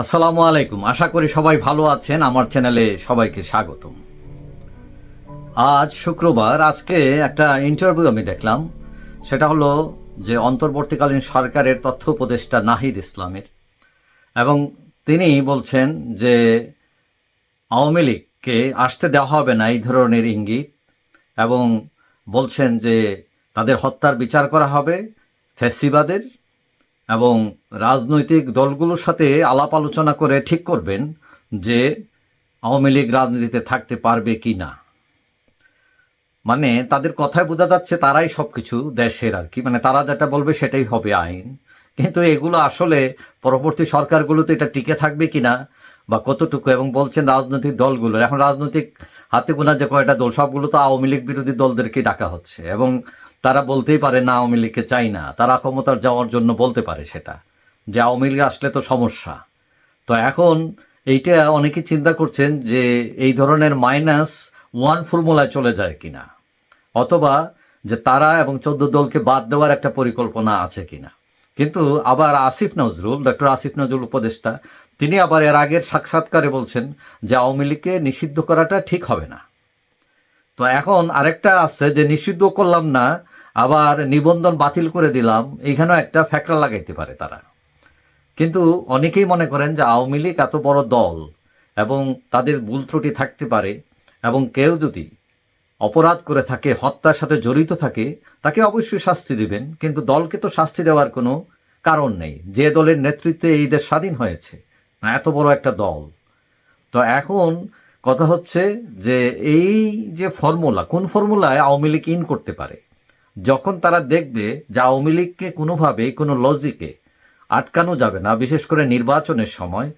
আসসালামু আলাইকুম। আশা করি সবাই ভালো আছেন। আমার চ্যানেলে সবাইকে স্বাগতম। আজ শুক্রবার, আজকে একটা ইন্টারভিউ আমি দেখলাম। সেটা হলো যে অন্তর্বর্তীকালীন সরকারের তথ্য উপদেষ্টা নাহিদ ইসলামের। এবং তিনি বলছেন যে আওয়ামী লীগকে আসতে দেওয়া হবে না এই ধরনের ইঙ্গিত এবং বলছেন যে তাদের হত্যার বিচার করা হবে ফেসিবাদের এবং রাজনৈতিক দলগুলোর সাথে আলাপ আলোচনা করে ঠিক করবেন যে আওয়ামী লীগ রাজনীতিতে থাকতে পারবে কি না। মানে তাদের কথায় বোঝা যাচ্ছে তারাই সব কিছু দেশের আর কি। মানে তারা যেটা বলবে সেটাই হবে আইন। কিন্তু এগুলো আসলে পরবর্তী সরকারগুলোতে এটা টিকে থাকবে কিনা বা কতটুকু এবং বলছেন রাজনৈতিক দলগুলোর। এখন রাজনৈতিক হাতে গোনা যে কয়টা দল, সবগুলো তো আওয়ামী লীগ বিরোধী দলদেরকে ডাকা হচ্ছে। এবং তারা বলতেই পারে, না, আওয়ামী লীগকে চাই না। তারা ক্ষমতার যাওয়ার জন্য বলতে পারে সেটা, যে আওয়ামী লীগ আসলে তো সমস্যা। তো এখন এইটা অনেকে চিন্তা করছেন যে এই ধরনের মাইনাস ওয়ান ফর্মুলায় চলে যায় কিনা, অথবা যে তারা এবং চোদ্দ দলকে বাদ দেওয়ার একটা পরিকল্পনা আছে কিনা। কিন্তু আবার আসিফ নজরুল, ডক্টর আসিফ নজরুল উপদেষ্টা, তিনি আবার এর আগের সাক্ষাৎকারে বলছেন যে আওয়ামী লীগকে নিষিদ্ধ করাটা ঠিক হবে না। তো এখন আরেকটা আছে যে নিষিদ্ধ করলাম না আবার নিবন্ধন বাতিল করে দিলাম এইখানেও একটা ফ্যাক্টর লাগাইতে পারে তারা। কিন্তু অনেকেই মনে করেন যে আওয়ামী লীগ এত বড় দল এবং তাদের ভুল ত্রুটি থাকতে পারে এবং কেউ যদি অপরাধ করে থাকে, হত্যার সাথে জড়িত থাকে, তাকে অবশ্যই শাস্তি দিবেন। কিন্তু দলকে তো শাস্তি দেওয়ার কোনো কারণ নেই। যে দলের নেতৃত্বে এই দেশ স্বাধীন হয়েছে, না এত বড় একটা দল। তো এখন কথা হচ্ছে যে এই যে ফর্মুলা, কোন ফর্মুলায় আওয়ামী লীগ ইন করতে পারে? যখন তারা দেখবে যে আওয়ামী লীগকে কোনোভাবে, কোনো লজিকে আটকানো যাবে না, বিশেষ করে নির্বাচনের সময়,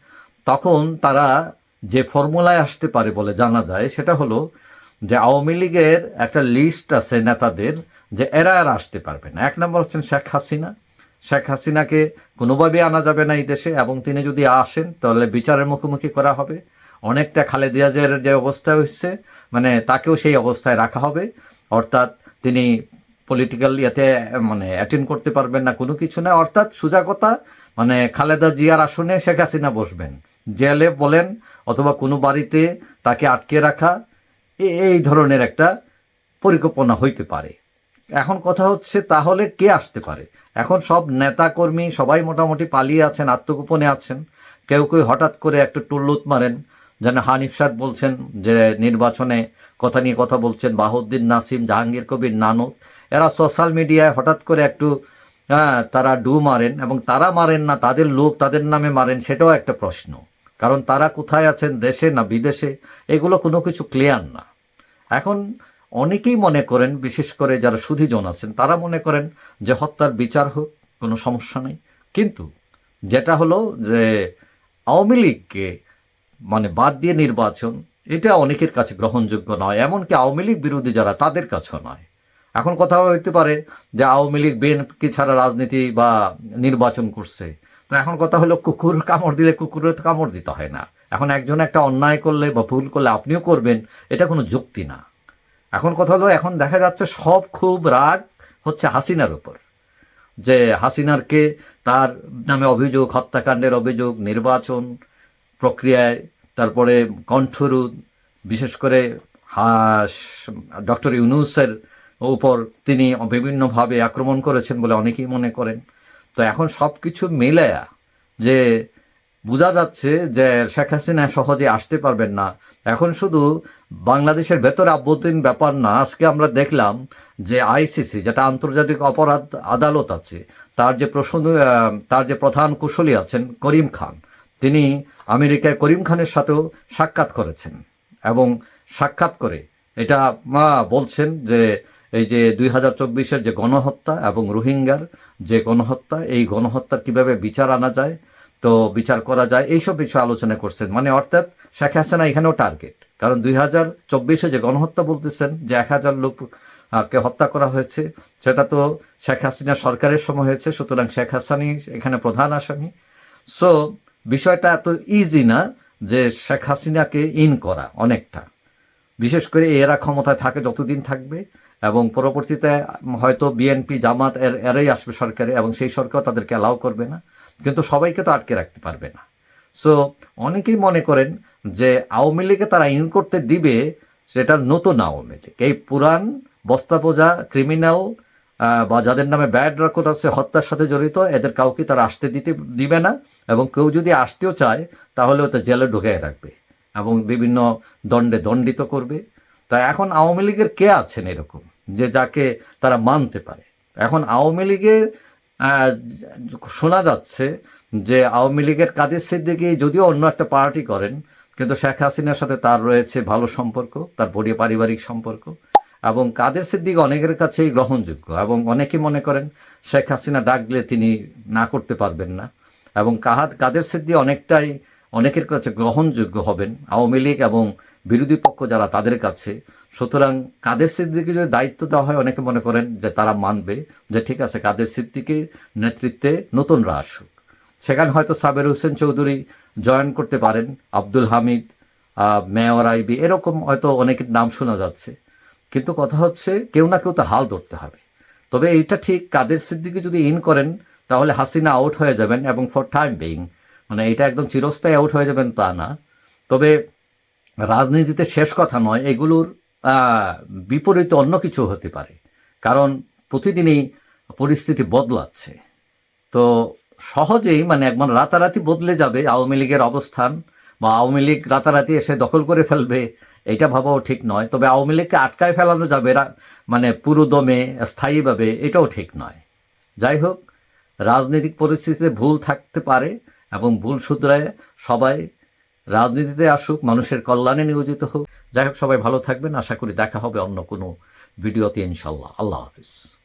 তখন তারা যে ফর্মুলায় আসতে পারে বলে জানা যায়, সেটা হলো যে আওয়ামী লীগের একটা লিস্ট আছে নেতাদের যে এরা আর আসতে পারবে না। এক নম্বর হচ্ছেন শেখ হাসিনা। শেখ হাসিনাকে কোনোভাবেই আনা যাবে না এই দেশে, এবং তিনি যদি আসেন, তাহলে বিচারের মুখোমুখি করা হবে। অনেকটা খালেদিয়াজের যে অবস্থা হচ্ছে মানে তাকেও সেই অবস্থায় রাখা হবে। অর্থাৎ তিনি পলিটিক্যাল ইয়েতে মানে অ্যাটেন্ড করতে পারবেন না, কোনো কিছু না। অর্থাৎ সোজা কথা মানে খালেদা জিয়ার আসনে শেখ হাসিনা বসবেন। জেলে বলেন অথবা কোনো বাড়িতে তাকে আটকে রাখা এই ধরনের একটা পরিকল্পনা হইতে পারে। এখন কথা হচ্ছে, তাহলে কে আসতে পারে? এখন সব নেতা কর্মী সবাই মোটামুটি পালিয়ে আছেন, আত্মগোপনে আছেন। কেউ কেউ হঠাৎ করে একটু টুল্লুত মারেন, যেন হানিফ সাদ বলছেন যে, নির্বাচনে কথা নিয়ে কথা বলছেন, বাহুদ্দিন নাসিম, জাহাঙ্গীর কবির নানক এরা সোশ্যাল মিডিয়ায় হঠাৎ করে একটু হ্যাঁ তারা ডু মারেন এবং তারা মারেন না, তাদের লোক তাদের নামে মারেন, সেটাও একটা প্রশ্ন। কারণ তারা কোথায় আছেন, দেশে না বিদেশে, এগুলো কোনো কিছু ক্লিয়ার না। এখন অনেকেই মনে করেন, বিশেষ করে যারা সুধীজন আছেন, তারা মনে করেন যে হত্যার বিচার হোক, কোনো সমস্যা নেই। কিন্তু যেটা হলো যে আওয়ামী লীগকে মানে বাদ দিয়ে নির্বাচন, এটা অনেকের কাছে গ্রহণযোগ্য নয়। এমনকি আওয়ামী লীগ বিরোধী যারা, তাদের কাছেও নয়। এখন কথা হইতে পারে যে আওয়ামী লীগ বিএনপি ছাড়া রাজনীতি বা নির্বাচন করছে। তো এখন কথা হলো কুকুর কামড় দিলে কুকুরের তো কামড় দিতে হয় না। এখন একজন একটা অন্যায় করলে বা ভুল করলে আপনিও করবেন, এটা কোনো যুক্তি না। এখন কথা হলো, এখন দেখা যাচ্ছে সব খুব রাগ হচ্ছে হাসিনার উপর। যে হাসিনারকে তার নামে অভিযোগ, হত্যাকাণ্ডের অভিযোগ, নির্বাচন প্রক্রিয়ায়, তারপরে কণ্ঠরোধ, বিশেষ করে হাস ডক্টর ইউনুসের উপর তিনি বিভিন্নভাবে আক্রমণ করেছেন বলে অনেকেই মনে করেন। তো এখন সব কিছু মিলেয়া যে বোঝা যাচ্ছে যে শেখ হাসিনা সহজে আসতে পারবেন না। এখন শুধু বাংলাদেশের ভেতরে আভ্যন্তরীণ ব্যাপার না, আজকে আমরা দেখলাম যে আইসিসি, যেটা আন্তর্জাতিক অপরাধ আদালত আছে, তার যে প্রশ্ন তার যে প্রধান কুশলী আছেন করিম খান, তিনি আমেরিকায় করিম খানের সাথেও সাক্ষাৎ করেছেন এবং সাক্ষাৎ করে এটা মা বলছেন যে এই যে দুই হাজার চব্বিশের যে গণহত্যা এবং রোহিঙ্গার যে গণহত্যা, এই গণহত্যার কীভাবে বিচার আনা যায়, তো বিচার করা যায়, এইসব বিষয়ে আলোচনা করছেন। মানে অর্থাৎ শেখ হাসিনা এখানেও টার্গেট। কারণ দুই হাজার চব্বিশে যে গণহত্যা বলতেছেন, যে এক হাজার লোক কে হত্যা করা হয়েছে, সেটা তো শেখ হাসিনা সরকারের সময় হয়েছে, সুতরাং শেখ হাসানি এখানে প্রধান আসামি। সো, বিষয়টা এত ইজি না যে শেখ হাসিনাকে ইন করা অনেকটা। বিশেষ করে এরা ক্ষমতায় থাকে, যতদিন থাকবে এবং পরবর্তীতে হয়তো বিএনপি জামাত এর, এরাই আসবে সরকারে এবং সেই সরকার তাদেরকে অ্যালাউ করবে না। কিন্তু সবাইকে তো আটকে রাখতে পারবে না। সো অনেকেই মনে করেন যে আওয়ামী লীগে তারা ইন করতে দিবে সেটা নতুন আওয়ামী লীগ। এই পুরান বস্তাপোজা ক্রিমিনাল বা যাদের নামে ব্যাড রেকর্ড আছে, হত্যার সাথে জড়িত, এদের কাউকে তারা আসতে দিতে দিবে না এবং কেউ যদি আসতেও চায়, তাহলে ওতে জেলে ঢুকিয়ে রাখবে এবং বিভিন্ন দণ্ডে দণ্ডিত করবে। তা এখন আওয়ামী লীগের কে আছেন এরকম? যে যাকে তারা মানতে পারে। এখন আওয়ামী লীগের শোনা যাচ্ছে যে আওয়ামী লীগের কাদের সিদ্দিকি যদিও অন্য একটা পার্টি করেন, কিন্তু শেখ হাসিনার সাথে তার রয়েছে ভালো সম্পর্ক, তার বড় পারিবারিক সম্পর্ক, এবং কাদের সিদ্দিক অনেকের কাছেই গ্রহণযোগ্য, এবং অনেকে মনে করেন শেখ হাসিনা ডাকলে তিনি না করতে পারবেন না, এবং কাহাদ, কাদের সিদ্দিক অনেকটাই, অনেকের কাছে গ্রহণযোগ্য হবেন আওয়ামী লীগ এবং বিরোধী পক্ষ যারা তাদের কাছে, সুতরাং কাদের সিদ্দিকে যদি দায়িত্ব দেওয়া হয় অনেকে মনে করেন যে তারা মানবে যে ঠিক আছে, কাদের সিদ্দিকের নেতৃত্বে নতুনরা আসুক। সেখানে হয়তো সাবের হোসেন চৌধুরী জয়েন করতে পারেন, আব্দুল হামিদ মেয়র আইবি, এরকম হয়তো অনেকের নাম শোনা যাচ্ছে। কিন্তু কথা হচ্ছে কেউ না কেউ তো হাল ধরতে হবে। তবে এইটা ঠিক, কাদের সিদ্দিকি যদি ইন করেন, তাহলে হাসিনা আউট হয়ে যাবেন এবং ফর টাইম বিং মানে এটা একদম চিরস্থায়ী আউট হয়ে যাবেন তা না। তবে রাজনীতিতে শেষ কথা নয়, এগুলোর বিপরীতে অন্য কিছু হতে পারে। কারণ প্রতিদিনই পরিস্থিতি বদলাচ্ছে। তো সহজেই মানে একবার রাতারাতি বদলে যাবে আওয়ামী লীগের অবস্থান বা আওয়ামী লীগ রাতারাতি এসে দখল করে ফেলবে, এটা ভাবাও ঠিক নয়। তবে আওয়ামী লীগকে আটকায় ফেলানো যাবে মানে পুরো দমে, স্থায়ীভাবে, এটাও ঠিক নয়। যাই হোক, রাজনৈতিক পরিস্থিতিতে ভুল থাকতে পারে এবং ভুল শুধরায় সবাই রাজনীতিতে আসুক, মানুষের কল্যাণে নিয়োজিত হোক। যাই হোক, সবাই ভালো থাকবেন। আশা করি দেখা হবে অন্য কোনো ভিডিওতে ইনশাল্লাহ। আল্লাহ হাফিজ।